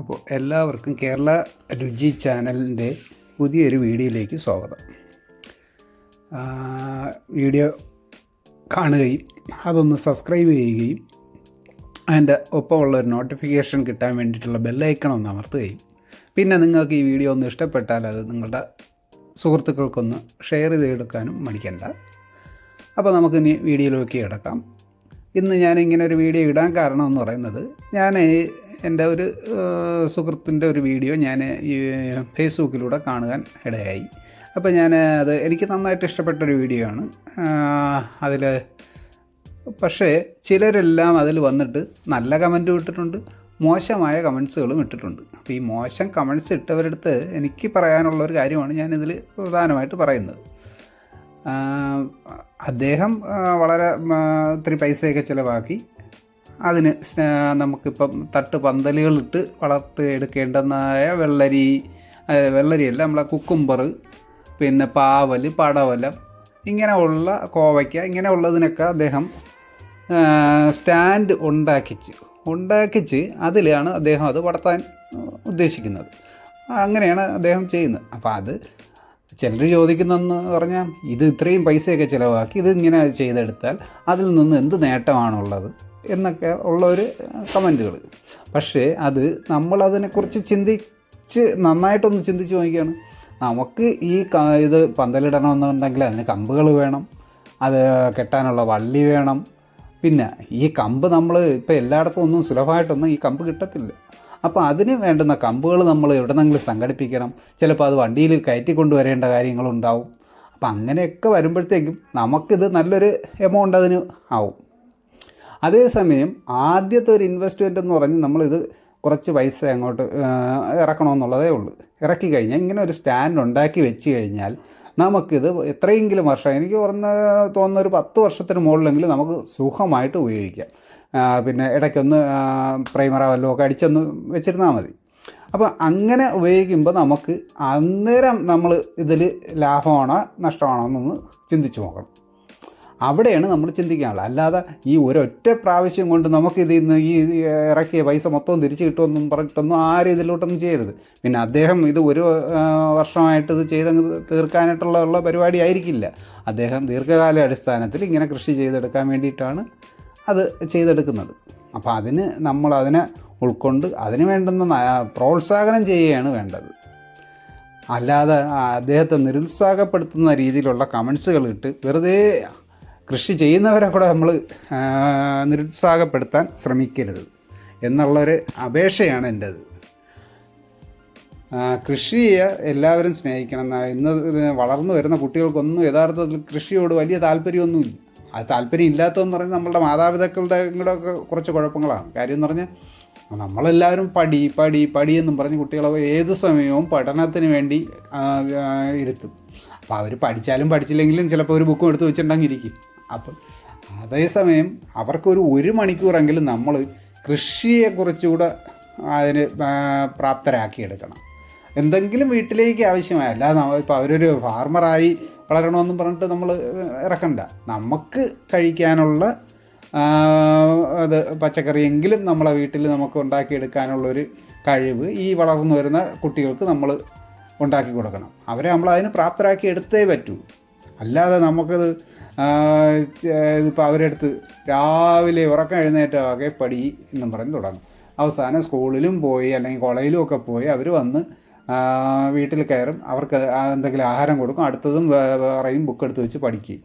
അപ്പോൾ എല്ലാവർക്കും കേരള രുചി ചാനലിന്റെ പുതിയൊരു വീഡിയോയിലേക്ക് സ്വാഗതം. വീഡിയോ കാണുകയും അതൊന്ന് സബ്സ്ക്രൈബ് ചെയ്യുകയും അതിന്റെ ഒപ്പമുള്ള ഒരു നോട്ടിഫിക്കേഷൻ കിട്ടാൻ വേണ്ടിയിട്ടുള്ള ബെല്ലൈക്കൺ ഒന്ന് അമർത്തുകയും പിന്നെ നിങ്ങൾക്ക് ഈ വീഡിയോ ഒന്ന് ഇഷ്ടപ്പെട്ടാൽ അത് നിങ്ങളുടെ സുഹൃത്തുക്കൾക്കൊന്ന് ഷെയർ ചെയ്തെടുക്കാനും മടിക്കണ്ട. അപ്പോൾ നമുക്ക് നമുക്കിനി വീഡിയോയിലേക്ക് കിടക്കാം. ഇന്ന് ഞാൻ ഇങ്ങനെ ഒരു വീഡിയോ ഇടാൻ കാരണം എന്ന് പറയുന്നത് ഞാൻ എന്റെ ഒരു സുഹൃത്തിന്റെ ഒരു വീഡിയോ ഞാൻ ഈ ഫേസ്ബുക്കിലൂടെ കാണുവാൻ ഇടയായി. അപ്പോൾ ഞാൻ അത് എനിക്ക് നന്നായിട്ട് ഇഷ്ടപ്പെട്ടൊരു വീഡിയോ ആണ്. അതിൽ പക്ഷേ ചിലരെല്ലാം അതിൽ വന്നിട്ട് നല്ല കമന്റും ഇട്ടിട്ടുണ്ട് മോശമായ കമൻസുകളും ഇട്ടിട്ടുണ്ട്. അപ്പോൾ ഈ മോശം കമൻസ് ഇട്ടവരടുത്ത് എനിക്ക് പറയാനുള്ള ഒരു കാര്യമാണ് ഞാനിതിൽ പ്രധാനമായിട്ട് പറയുന്നത്. അദ്ദേഹം വളരെ ഇത്തിരി പൈസയൊക്കെ ചിലവാക്കി അതിന് നമുക്കിപ്പം തട്ട് പന്തലുകളിട്ട് വളർത്തി എടുക്കേണ്ടതായ വെള്ളരി വെള്ളരിയല്ല നമ്മളെ കുക്കുംബർ പിന്നെ പാവൽ പടവലം ഇങ്ങനെയുള്ള കോവയ്ക്ക ഇങ്ങനെയുള്ളതിനൊക്കെ അദ്ദേഹം സ്റ്റാൻഡ് ഉണ്ടാക്കിച്ച് ഉണ്ടാക്കിച്ച് അതിലാണ് അദ്ദേഹം അത് വളർത്താൻ ഉദ്ദേശിക്കുന്നത്. അങ്ങനെയാണ് അദ്ദേഹം ചെയ്യുന്നത്. അപ്പോൾ അത് ചിലർ ചോദിക്കുന്നതെന്ന് പറഞ്ഞാൽ ഇത് ഇത്രയും പൈസയൊക്കെ ചിലവാക്കി ഇത് ഇങ്ങനെ ചെയ്തെടുത്താൽ അതിൽ നിന്ന് എന്ത് നേട്ടമാണുള്ളത്? എന്നൊക്കെ ഉള്ള ഒരു കമന്റുകൾ. പക്ഷേ അത് നമ്മളതിനെക്കുറിച്ച് ചിന്തിച്ച് നന്നായിട്ടൊന്ന് ചിന്തിച്ച് നോക്കിയാണ്. നമുക്ക് ഈ ഇത് പന്തലിടണമെന്നുണ്ടെങ്കിൽ അതിന് കമ്പുകൾ വേണം അത് കെട്ടാനുള്ള വള്ളി വേണം. പിന്നെ ഈ കമ്പ് നമ്മൾ ഇപ്പോൾ എല്ലായിടത്തും ഒന്നും സുലഭമായിട്ടൊന്നും ഈ കമ്പ് കിട്ടത്തില്ല. അപ്പോൾ അതിന് വേണ്ടുന്ന കമ്പുകൾ നമ്മൾ എവിടെന്നെങ്കിലും സംഘടിപ്പിക്കണം. ചിലപ്പോൾ അത് വണ്ടിയിൽ കയറ്റി കൊണ്ടുവരേണ്ട കാര്യങ്ങളുണ്ടാവും. അപ്പം അങ്ങനെയൊക്കെ വരുമ്പോഴത്തേക്കും നമുക്കിത് നല്ലൊരു എമൗണ്ട് അതിന് ആവും. അതേസമയം ആദ്യത്തെ ഒരു ഇൻവെസ്റ്റ്മെന്റ് എന്ന് പറഞ്ഞ് നമ്മളിത് കുറച്ച് പൈസ അങ്ങോട്ട് ഇറക്കണമെന്നുള്ളതേ ഉള്ളൂ. ഇറക്കി കഴിഞ്ഞാൽ ഇങ്ങനെ ഒരു സ്റ്റാൻഡ് ഉണ്ടാക്കി വെച്ച് കഴിഞ്ഞാൽ നമുക്കിത് എത്രയെങ്കിലും വർഷം എനിക്ക് പറഞ്ഞ തോന്നുന്ന ഒരു പത്ത് വർഷത്തിന് മുകളിലെങ്കിലും നമുക്ക് സുഖമായിട്ട് ഉപയോഗിക്കാം. പിന്നെ ഇടയ്ക്കൊന്ന് പ്രൈമറോ വല്ലതും ഒക്കെ അടിച്ചൊന്ന് വെച്ചിരുന്നാൽ മതി. അപ്പോൾ അങ്ങനെ ഉപയോഗിക്കുമ്പോൾ നമുക്ക് അന്നേരം നമ്മൾ ഇതിൽ ലാഭമാണോ നഷ്ടമാണോ എന്നൊന്ന് ചിന്തിച്ച് നോക്കണം. അവിടെയാണ് നമ്മൾ ചിന്തിക്കാനുള്ളത്. അല്ലാതെ ഈ ഒരൊറ്റ പ്രാവശ്യം കൊണ്ട് നമുക്കിത് ഇന്ന് ഈ ഇറക്കിയ പൈസ മൊത്തം തിരിച്ചു കിട്ടുമെന്നും പറഞ്ഞിട്ടൊന്നും ആരും ഇതിലോട്ടൊന്നും ചെയ്യരുത്. പിന്നെ അദ്ദേഹം ഇത് ഒരു വർഷമായിട്ട് ഇത് ചെയ്ത് തീർക്കാനായിട്ടുള്ള പരിപാടി ആയിരിക്കില്ല. അദ്ദേഹം ദീർഘകാല അടിസ്ഥാനത്തിൽ ഇങ്ങനെ കൃഷി ചെയ്തെടുക്കാൻ വേണ്ടിയിട്ടാണ് അത് ചെയ്തെടുക്കുന്നത്. അപ്പോൾ അതിന് നമ്മൾ അതിനെ ഉൾക്കൊണ്ട് അതിന് വേണ്ടുന്ന പ്രോത്സാഹനം ചെയ്യുകയാണ് വേണ്ടത്. അല്ലാതെ അദ്ദേഹത്തെ നിരുത്സാഹപ്പെടുത്തുന്ന രീതിയിലുള്ള കമൻസുകൾ ഇട്ട് വെറുതെ കൃഷി ചെയ്യുന്നവരെ കൂടെ നമ്മൾ നിരുത്സാഹപ്പെടുത്താൻ ശ്രമിക്കരുത് എന്നുള്ളൊരു അപേക്ഷയാണ് എന്റേത് കൃഷിയെ എല്ലാവരും സ്നേഹിക്കണം. ഇന്ന് വളർന്നു വരുന്ന കുട്ടികൾക്കൊന്നും യഥാർത്ഥത്തിൽ കൃഷിയോട് വലിയ താല്പര്യമൊന്നുമില്ല. ആ താല്പര്യം ഇല്ലാത്തതെന്ന് പറഞ്ഞാൽ നമ്മളുടെ മാതാപിതാക്കളുടെ കൂടെ ഒക്കെ കുറച്ച് കുഴപ്പങ്ങളാണ്. കാര്യം എന്ന് പറഞ്ഞാൽ നമ്മളെല്ലാവരും പടി പടി പടി എന്നും പറഞ്ഞ് കുട്ടികളെ ഏത് സമയവും പഠനത്തിന് വേണ്ടി ഇരുത്തും. അപ്പോൾ അവർ പഠിച്ചാലും പഠിച്ചില്ലെങ്കിലും ചിലപ്പോൾ ഒരു ബുക്കും എടുത്ത് വെച്ചിട്ടുണ്ടെങ്കിൽ ഇരിക്കും. അപ്പം അതേസമയം അവർക്കൊരു ഒരു മണിക്കൂറെങ്കിലും നമ്മൾ കൃഷിയെ കുറച്ചുകൂടെ അതിന് പ്രാപ്തരാക്കിയെടുക്കണം. എന്തെങ്കിലും വീട്ടിലേക്ക് ആവശ്യമായ അല്ലാതെ ഇപ്പോൾ അവരൊരു ഫാർമറായി വളരണമെന്നും പറഞ്ഞിട്ട് നമ്മൾ ഇറക്കണ്ട. നമുക്ക് കഴിക്കാനുള്ള അത് പച്ചക്കറിയെങ്കിലും നമ്മളെ വീട്ടിൽ നമുക്ക് ഉണ്ടാക്കിയെടുക്കാനുള്ളൊരു കഴിവ് ഈ വളർന്നു വരുന്ന കുട്ടികൾക്ക് നമ്മൾ ഉണ്ടാക്കി കൊടുക്കണം. അവരെ നമ്മൾ അതിന് പ്രാപ്തരാക്കി എടുത്തേ പറ്റൂ. അല്ലാതെ നമുക്കത് ഇതിപ്പോൾ അവരെടുത്ത് രാവിലെ ഉറക്കം എഴുന്നേറ്റ വകെ പടി എന്നും പറഞ്ഞ് തുടങ്ങും. അവസാനം സ്കൂളിലും പോയി അല്ലെങ്കിൽ കോളേജിലും ഒക്കെ പോയി അവർ വന്ന് വീട്ടിൽ കയറും. അവർക്ക് എന്തെങ്കിലും ആഹാരം കൊടുക്കും. അടുത്തതും പറയും ബുക്ക് എടുത്ത് വെച്ച് പഠിക്കും.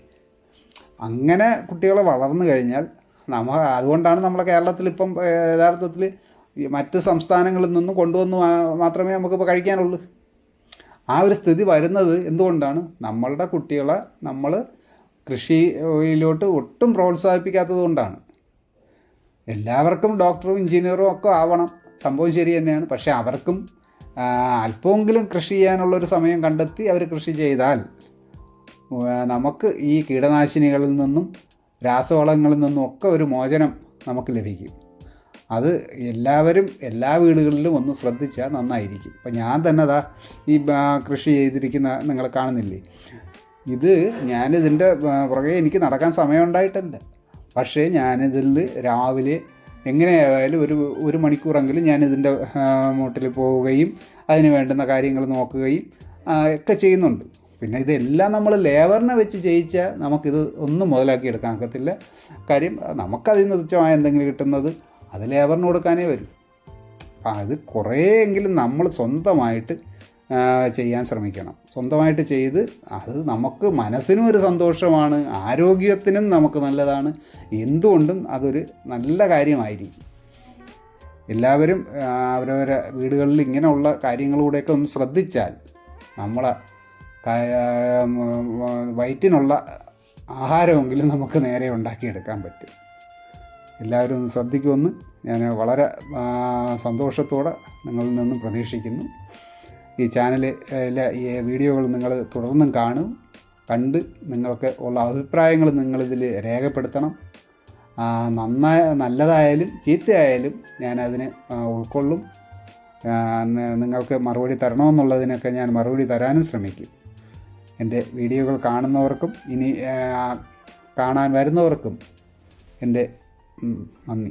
അങ്ങനെ കുട്ടികളെ വളർന്നു കഴിഞ്ഞാൽ നമ്മ അതുകൊണ്ടാണ് നമ്മളെ കേരളത്തിൽ ഇപ്പം യഥാർത്ഥത്തിൽ മറ്റ് സംസ്ഥാനങ്ങളിൽ നിന്നും കൊണ്ടുവന്ന് മാത്രമേ നമുക്കിപ്പോൾ കഴിക്കാനുള്ളൂ. ആ ഒരു സ്ഥിതി വരുന്നത് എന്തുകൊണ്ടാണ്? നമ്മളുടെ കുട്ടികളെ നമ്മൾ കൃഷിയിലോട്ട് ഒട്ടും പ്രോത്സാഹിപ്പിക്കാത്തത് കൊണ്ടാണ്. എല്ലാവർക്കും ഡോക്ടറും എഞ്ചിനീയറും ഒക്കെ ആവണം. സംഭവം ശരി തന്നെയാണ്. പക്ഷേ അവർക്കും അല്പമെങ്കിലും കൃഷി ചെയ്യാനുള്ളൊരു സമയം കണ്ടെത്തി അവർ കൃഷി ചെയ്താൽ നമുക്ക് ഈ കീടനാശിനികളിൽ നിന്നും രാസവളങ്ങളിൽ നിന്നും ഒക്കെ ഒരു മോചനം നമുക്ക് ലഭിക്കും. അത് എല്ലാവരും എല്ലാ വീടുകളിലും ഒന്ന് ശ്രദ്ധിച്ചാൽ നന്നായിരിക്കും. ഇപ്പം ഞാൻ തന്നെ അതാ ഈ കൃഷി ചെയ്തിരിക്കുന്ന നിങ്ങൾ കാണുന്നില്ലേ? ഇത് ഞാനിതിന്റെ പുറകെ എനിക്ക് നടക്കാൻ സമയമുണ്ടായിട്ടുണ്ട്. പക്ഷേ ഞാനിതിൽ രാവിലെ എങ്ങനെയായാലും ഒരു ഒരു മണിക്കൂറെങ്കിലും ഞാനിതിന്റെ മൂട്ടിൽ പോവുകയും അതിന് വേണ്ടുന്ന കാര്യങ്ങൾ നോക്കുകയും ഒക്കെ ചെയ്യുന്നുണ്ട്. പിന്നെ ഇതെല്ലാം നമ്മൾ ലേബറിനെ വെച്ച് ചെയ്യിച്ചാൽ നമുക്കിത് ഒന്നും മുതലാക്കി എടുക്കാൻ ഒക്കത്തില്ല. കാര്യം നമുക്കതിൽ നിന്ന് തുച്ഛമായ എന്തെങ്കിലും കിട്ടുന്നത് അത് ലേബറിന് കൊടുക്കാനേ വരും. അപ്പം അത് കുറേയെങ്കിലും നമ്മൾ സ്വന്തമായിട്ട് ചെയ്യാൻ ശ്രമിക്കണം. സ്വന്തമായിട്ട് ചെയ്ത് അത് നമുക്ക് മനസ്സിനും ഒരു സന്തോഷമാണ് ആരോഗ്യത്തിനും നമുക്ക് നല്ലതാണ്. എന്തുകൊണ്ടും അതൊരു നല്ല കാര്യമായിരിക്കും. എല്ലാവരും അവരവരെ വീടുകളിൽ ഇങ്ങനെയുള്ള കാര്യങ്ങളിലൂടെയൊക്കെ ഒന്ന് ശ്രദ്ധിച്ചാൽ നമ്മളെ വയറ്റിനുള്ള ആഹാരമെങ്കിലും നമുക്ക് നേരെ ഉണ്ടാക്കിയെടുക്കാൻ പറ്റും. എല്ലാവരും ഒന്ന് ശ്രദ്ധിക്കുമെന്ന് ഞാൻ വളരെ സന്തോഷത്തോടെ നിങ്ങളിൽ നിന്നും പ്രതീക്ഷിക്കുന്നു. ഈ ചാനലിലെ ഈ വീഡിയോകൾ നിങ്ങൾ തുടർന്നും കാണും. കണ്ട് നിങ്ങൾക്ക് ഉള്ള അഭിപ്രായങ്ങൾ നിങ്ങളിതിൽ രേഖപ്പെടുത്തണം. നന്നായ നല്ലതായാലും ചീത്തയായാലും ഞാനതിന് ഉൾക്കൊള്ളും. നിങ്ങൾക്ക് മറുപടി തരണമെന്നുള്ളതിനൊക്കെ ഞാൻ മറുപടി തരാനും ശ്രമിക്കും. എന്റെ വീഡിയോകൾ കാണുന്നവർക്കും ഇനി കാണാൻ വരുന്നവർക്കും എന്റെ നന്ദി